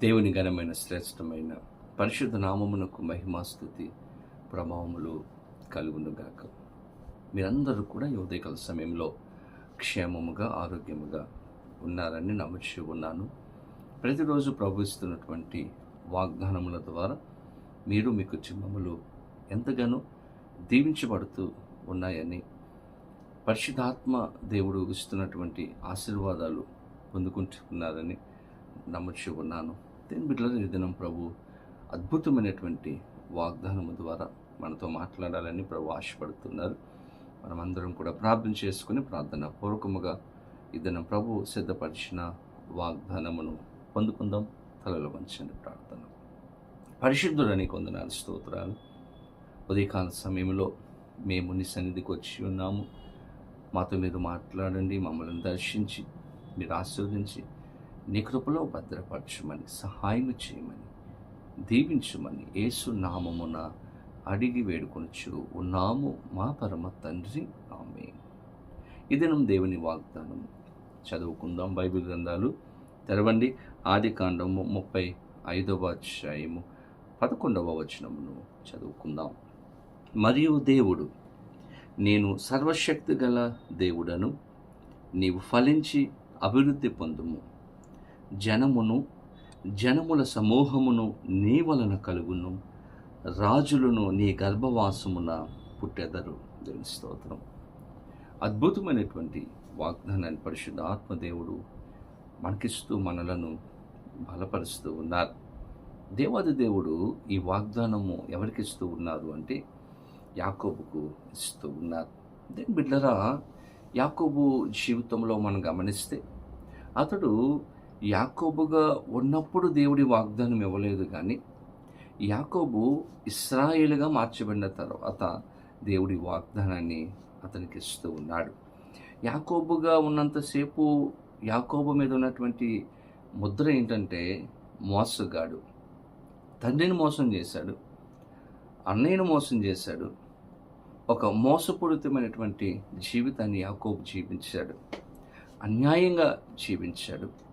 దేవుని ఘనమైన శ్రేష్టమైన పరిశుద్ధ నామమునకు మహిమాస్థుతి ప్రభావములు కలుగునుగాక. మీరందరూ కూడా ఈ ఉదయకాల సమయంలో క్షేమముగా ఆరోగ్యముగా ఉన్నారని నమ్ముచూ ఉన్నాను. ప్రతిరోజు ప్రభుత్తున్నటువంటి వాగ్దానముల ద్వారా మీరు మీ కుటుంబములు ఎంతగానో దీవించబడుతూ ఉన్నాయని పరిశుద్ధాత్మ దేవుడు ఇస్తున్నటువంటి ఆశీర్వాదాలు పొందుకుంటున్నారని నమ్ముచూ ఉన్నాను. దేని బిడ్డల దినం ప్రభు అద్భుతమైనటువంటి వాగ్దానము ద్వారా మనతో మాట్లాడాలని ప్రభు ఆశపడుతున్నారు. మనమందరం కూడా ప్రార్థన చేసుకుని ప్రార్థన పూర్వకముగా ఇదన ప్రభు సిద్ధపరిచిన వాగ్దానమును పొందుకుందాం. తలలో వంచండి ప్రార్థన. పరిశుద్ధుడని కొందనాలు స్తోత్రాలు. ఉదయకాల సమయంలో మేము నీ సన్నిధికి వచ్చి ఉన్నాము. మాతో మీరు మాట్లాడండి మమ్మల్ని దర్శించి మీరు ఆస్వాదించి నీ కృపలో భద్రపరచమని సహాయం చేయమని దీవించమని యేసు నామమున అడిగి వేడుకొనొచ్చు ఉన్నాము మా పరమ తండ్రి. ఆమె ఇదినం దేవుని వాగ్దానం. చదువుకుందాం బైబిల్ గ్రంథాలు. తెరవండి. ఆది కాండము ముప్పై ఐదవ అధ్యాయము పదకొండవ వచనమును చదువుకుందాం. మరియు దేవుడు నేను సర్వశక్తి గల దేవుడను నీవు ఫలించి అభివృద్ధి పొందుము. జనమును జనముల సమూహమును నీ వలన కలుగును. రాజులను నీ గర్భవాసమున పుట్టెదరు. దేవుని స్తోత్రం. అద్భుతమైనటువంటి వాగ్దానాన్ని పరిశుద్ధ ఆత్మదేవుడు మనకిస్తూ మనలను బలపరుస్తూ ఉన్నారు. దేవాది దేవుడు ఈ వాగ్దానము ఎవరికి ఇస్తూ ఉన్నారు అంటే యాకోబుకు ఇస్తూ ఉన్నారు. దేని బిడ్డరా యాకోబు జీవితంలో మనం గమనిస్తే అతడు యాకోబుగా ఉన్నప్పుడు దేవుడి వాగ్దానం ఇవ్వలేదు కానీ యాకోబు ఇస్రాయేల్గా మార్చబడిన తర్వాత దేవుడి వాగ్దానాన్ని అతనికి ఇస్తూ ఉన్నాడు. యాకోబుగా ఉన్నంతసేపు యాకోబు మీద ఉన్నటువంటి ముద్ర ఏంటంటే మోసగాడు తండ్రిని మోసం చేశాడు అన్నయ్యను మోసం చేశాడు ఒక మోసపూరితమైనటువంటి జీవితాన్ని యాకోబు జీవించాడు అన్యాయంగా జీవించాడు.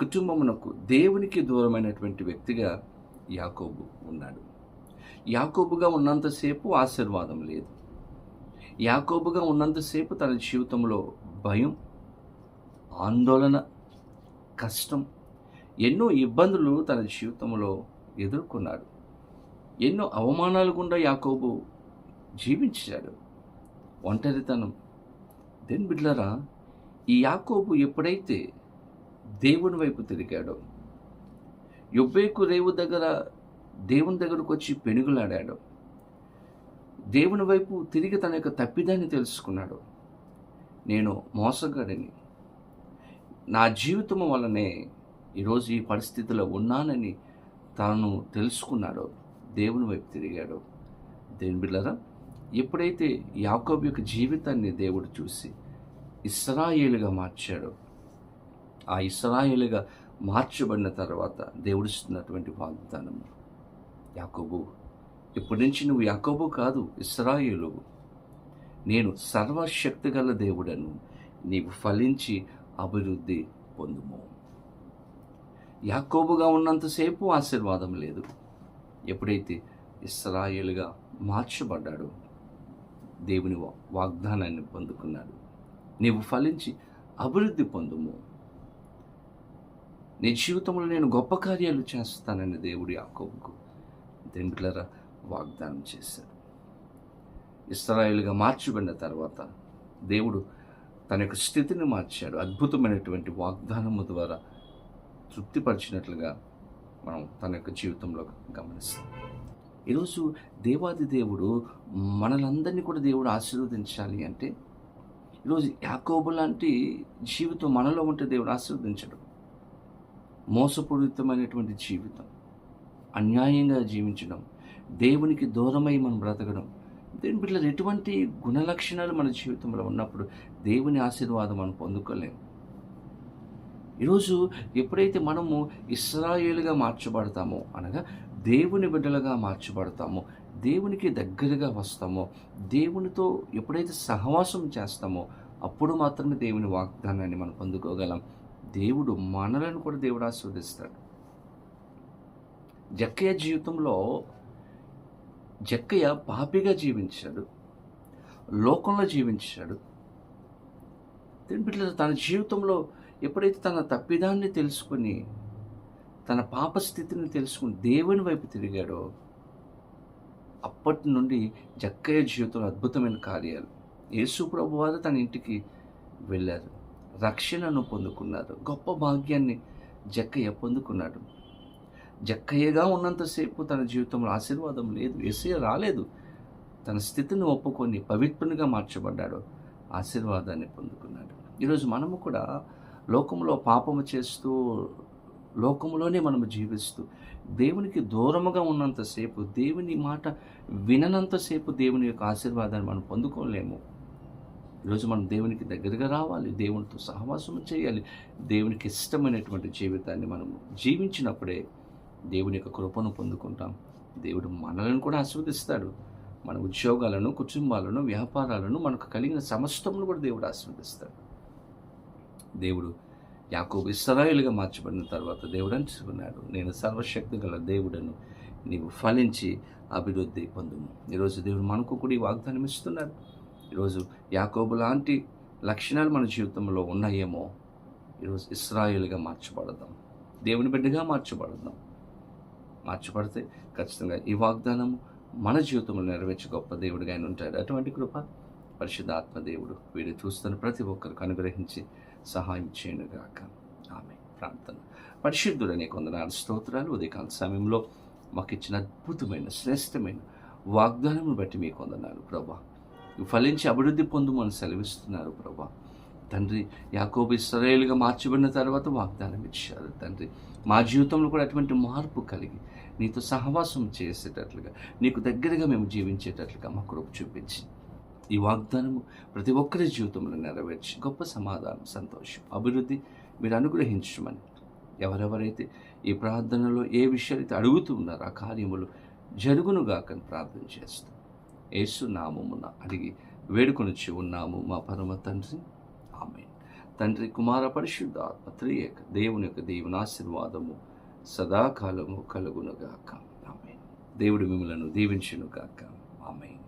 కుటుంబమునకు దేవునికి దూరమైనటువంటి వ్యక్తిగా యాకోబు ఉన్నాడు. యాకోబుగా ఉన్నంతసేపు ఆశీర్వాదం లేదు. యాకోబుగా ఉన్నంతసేపు తన జీవితంలో భయం ఆందోళన కష్టం ఎన్నో ఇబ్బందులు తన జీవితంలో ఎదుర్కొన్నాడు. ఎన్నో అవమానాలు గుండా యాకోబు జీవించాడు. ఒంటరితనం. దెన్ బిడ్లరా ఈ యాకోబు ఎప్పుడైతే దేవుని వైపు తిరిగాడు. యొబ్బేకు రేవు దగ్గర దేవుని దగ్గరకు వచ్చి పెనుగులాడాడు. దేవుని వైపు తిరిగి తన యొక్క తప్పిదాన్ని తెలుసుకున్నాడు. నేను మోసగాడిని. నా జీవితం వల్లనే ఈరోజు ఈ పరిస్థితిలో ఉన్నానని తాను తెలుసుకున్నాడో. దేవుని వైపు తిరిగాడు. దేవుని బిళ్ళరా ఎప్పుడైతే యాకోబు యొక్క జీవితాన్ని దేవుడు చూసి ఇస్రాయేలుగా మార్చాడో ఆ ఇస్రాయేలుగా మార్చబడిన తర్వాత దేవుడిస్తున్నటువంటి వాగ్దానం. యాకోబు ఇప్పటి నుంచి నువ్వు యాకోబు కాదు ఇస్రాయేలు. నేను సర్వశక్తి గల దేవుడను నీవు ఫలించి అభివృద్ధి పొందుము. యాకోబుగా ఉన్నంతసేపు ఆశీర్వాదం లేదు. ఎప్పుడైతే ఇస్రాయేలుగా మార్చబడ్డాడో దేవుని వా- వాగ్దానాన్ని పొందుకున్నాడు. నీవు ఫలించి అభివృద్ధి పొందుము. నీ జీవితంలో నేను గొప్ప కార్యాలు చేస్తానని దేవుడు యాకోబుకు దేవులరా వాగ్దానం చేశాడు. ఇస్రాయిల్గా మార్చిబడిన తర్వాత దేవుడు తన యొక్క స్థితిని మార్చాడు. అద్భుతమైనటువంటి వాగ్దానము ద్వారా తృప్తిపరిచినట్లుగా మనం తన యొక్క జీవితంలో గమనిస్తాం. ఈరోజు దేవాది దేవుడు మనలందరినీ కూడా దేవుడు ఆశీర్వదించాలి అంటే ఈరోజు యాకోబు లాంటి జీవితం మనలో ఉంటే దేవుడు ఆశీర్వదించడు. మోసపూరితమైనటువంటి జీవితం. అన్యాయంగా జీవించడం. దేవునికి దూరమై మనం బ్రతకడం. దేని బిడ్డలు ఎటువంటి గుణలక్షణాలు మన జీవితంలో ఉన్నప్పుడు దేవుని ఆశీర్వాదం మనం పొందుకోలేము ఈరోజు ఎప్పుడైతే మనము ఇస్రాయేలుగా మార్చబడతామో అనగా దేవుని బిడ్డలుగా మార్చబడతామో దేవునికి దగ్గరగా వస్తామో దేవునితో ఎప్పుడైతే సహవాసం చేస్తామో అప్పుడు మాత్రమే దేవుని వాగ్దానాన్ని మనం పొందుకోగలం. దేవుడు మనలను కూడా దేవుడు ఆస్వాదిస్తాడు జక్కయ్య జీవితంలో జక్కయ్య పాపిగా జీవించాడు లోకంలో జీవించాడు. బిడ్డలు తన జీవితంలో ఎప్పుడైతే తన తప్పిదాన్ని తెలుసుకొని తన పాప స్థితిని తెలుసుకుని దేవుని వైపు తిరిగాడో అప్పటి నుండి జక్కయ్య జీవితంలో అద్భుతమైన కార్యాలు. యేసు వారు తన ఇంటికి వెళ్ళారు. రక్షణను పొందుకున్నారు గొప్ప భాగ్యాన్ని జక్కయ్య పొందుకున్నాడు. జక్కయ్యగా ఉన్నంతసేపు తన జీవితంలో ఆశీర్వాదం లేదు. ఎసయ రాలేదు. తన స్థితిని ఒప్పుకొని పవిత్రునిగా మార్చబడ్డాడు. ఆశీర్వాదాన్ని పొందుకున్నాడు. ఈరోజు మనము కూడా లోకంలో పాపము చేస్తూ లోకంలోనే మనము జీవిస్తూ దేవునికి దూరముగా ఉన్నంతసేపు దేవుని మాట విననంతసేపు దేవుని యొక్క ఆశీర్వాదాన్ని మనం పొందుకోలేము. ఈరోజు మనం దేవునికి దగ్గరగా రావాలి దేవునితో సహవాసం చేయాలి. దేవునికి ఇష్టమైనటువంటి జీవితాన్ని మనం జీవించినప్పుడే దేవుని యొక్క కృపను పొందుకుంటాం. దేవుడు మనలను కూడా ఆస్వాదిస్తాడు మన ఉద్యోగాలను కుటుంబాలను వ్యాపారాలను మనకు కలిగిన సమస్తమును కూడా దేవుడు ఆస్వాదిస్తాడు దేవుడు యాకోబు ఇస్రాయిలుగా మార్చబడిన తర్వాత దేవుడు అంటున్నాడు నేను సర్వశక్తి గల దేవుడను నీవు ఫలించి అభివృద్ధి పొందుము. ఈరోజు దేవుడు మనకు కూడా ఈ వాగ్దానం ఇస్తున్నాడు ఈరోజు యాకోబు లాంటి లక్షణాలు మన జీవితంలో ఉన్నాయేమో ఈరోజు ఇస్రాయిల్గా మార్చబడదాం. దేవుని బిడ్డగా మార్చబడదాం. మార్చబడితే ఖచ్చితంగా ఈ వాగ్దానం మన జీవితంలో నెరవేర్చే గొప్ప దేవుడిగా ఆయన ఉంటాడు. అటువంటి కృప పరిశుద్ధాత్మ దేవుడు వీడు చూస్తున్న ప్రతి ఒక్కరికి అనుగ్రహించి సహాయం చేయనుగాక ఆమె ప్రార్థన. పరిశుద్ధుడనే కొందనాడు స్తోత్రాలు. ఉదయకాల సమయంలో మాకు ఇచ్చిన అద్భుతమైన శ్రేష్టమైన వాగ్దానం బట్టి మీకు వందనాలు. ప్రభా ఫలించి అభివృద్ధి పొందుమని సెలవిస్తున్నారు ప్రభా. తండ్రి యాకోబు ఇస్రాయేల్గా మార్చబడిన తర్వాత వాగ్దానం ఇచ్చారు. తండ్రి మా జీవితంలో కూడా అటువంటి మార్పు కలిగి నీతో సహవాసం చేసేటట్లుగా నీకు దగ్గరగా మేము జీవించేటట్లుగా మా కృప చూపించి ఈ వాగ్దానము ప్రతి ఒక్కరి జీవితంలో నెరవేర్చి గొప్ప సమాధానం సంతోషం అభివృద్ధి మీరు అనుగ్రహించమని ఎవరెవరైతే ఈ ప్రార్థనలో ఏ విషయాలైతే అయితే అడుగుతున్నారో ఆ కార్యములు జరుగునుగాకని ప్రార్థన చేస్తాం యేసునామమున అడిగి వేడుకొనిచ్చి ఉన్నాము మా పరమ తండ్రి. ఆమె తండ్రి కుమార పరిశుద్ధాత్మ త్రియేక దేవుని యొక్క దేవుని ఆశీర్వాదము సదాకాలము కలుగునుగాక. ఆమె దేవుడు మిమ్మలను దీవించునుగాక. ఆమె